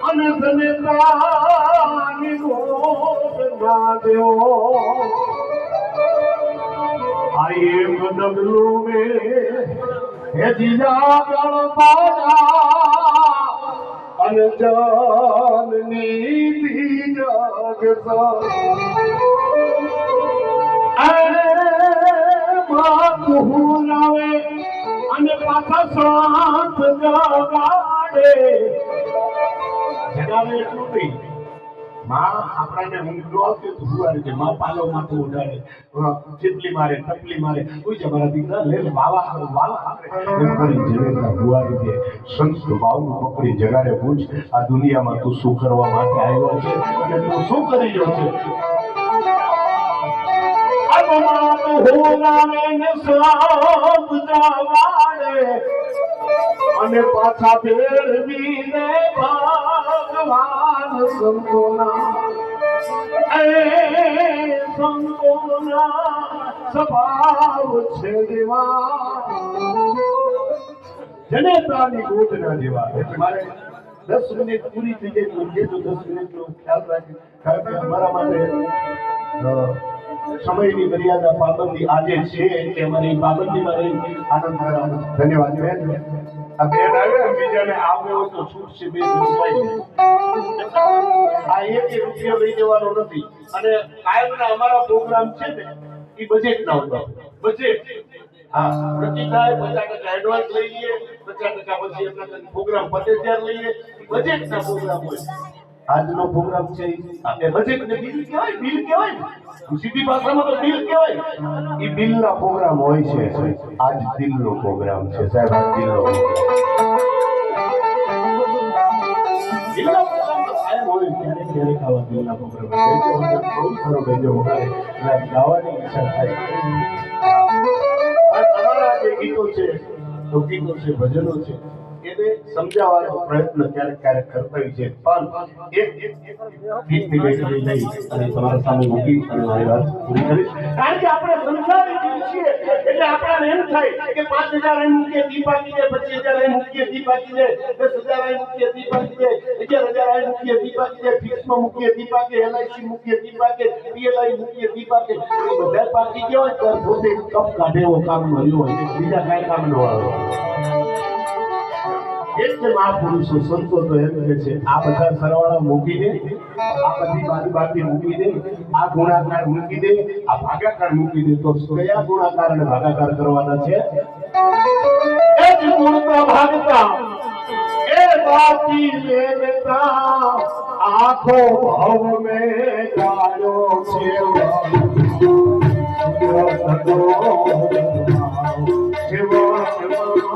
ان سنتا نوں بندا دیو જગાડે જગાડે એટલું નહીં માં આપણાને ઊંઘ ન આવતી તો હુવારે છે માં પાલો માથું ઉડાડે. ચીટલી મારે ટપલી મારે. કોઈ છે મારા દીકરા લે લે, વાવા કરો, વાવા કરે. કરી જગતના હુવારી દે સંત બાવનું પકડી જગાડે પૂછ આ દુનિયામાં તું શું કરવા માટે આવ્યો છે અને તું શું કરી રહ્યો છે? અપમાન હોનાને ને સાપ જવાડે અને પાછા ફેરવીને ભગવાન સંતોના એ સંતોના સ્વભાવ છે દેવા જેવા. એટલે મારે દસ મિનિટ પૂરી થઈ ગઈ તો દસ મિનિટનો ખ્યાલ રાખી. કારણ અમારા માટે સમયની મર્યાદા પાબંદી આજે છે એટલે અમારી પાબંદીમાં રહી આનંદ કરવાનો ધન્યવાદ બેન. બેન આવે બીજાને આવે તો છૂટ છે બે આ એક એક રૂપિયો લઈ જવાનો નથી. અને કાયમના અમારા પ્રોગ્રામ છે ને એ બજેટ ના બજેટ હા પ્રતિ થાય પચાસ ટકા એડવાન્સ લઈએ પચાસ ટકા પછી એમના પ્રોગ્રામ પતે ત્યારે લઈએ. બજેટ ના પ્રોગ્રામ હોય. આજનો પ્રોગ્રામ છે એ બજેટ ને બિલ કહેવાય? બિલ કહેવાય. સીધી ભાષામાં તો બિલ કહેવાય. એ બિલ ના પ્રોગ્રામ હોય છે. આજ દિલ નો પ્રોગ્રામ છે. સાહેબ, આજ દિલ નો ગીતો છે, ભજનો છે સમજાવવાનો પ્રયત્ન ક્યારેક ક્યારેક કરતા છે. પણ એક ગીતની બેટરી લઈ અને તમારા સામે મૂકી અને મારી વાત પૂરી કરીશ. કારણ કે આપણે સંસારી જીવ છીએ, એટલે આપણને એમ થાય કે પાંચ હજાર અહીં મૂકીએ દી પાકી જાય પચીસ હજાર અહીં મૂકીએ દી પાકી જાય દસ હજાર અહીં મૂકીએ દી પાકી જાય અગિયાર હજાર અહીં મૂકીએ દી પાકી જાય ફિક્સમાં મૂકીએ દી પાકે એલઆઈસી મૂકીએ દી પાકે પીએલઆઈ મૂકીએ દી પાકે. બધા પાકી ગયો હોય, ત્યારે પોતે કપ કાઢે એવો કામ મળ્યું હોય, બીજા કાંઈ કામ ન આવે એટલે મહાપુરુષો સંતો તો એમ છે, આ બધા સરવાળા મૂકીને આ બધી બાજુ મૂકી દે, આ ગુણાકાર મૂકી દે, આ ભાગાકાર મૂકી દે. તો કયા ગુણાકાર ભાગાકાર કરવાના છે? એ જ ગુણતા ભાગતા, એ બાકી લેતા, આખો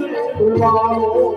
ને ઉલાળો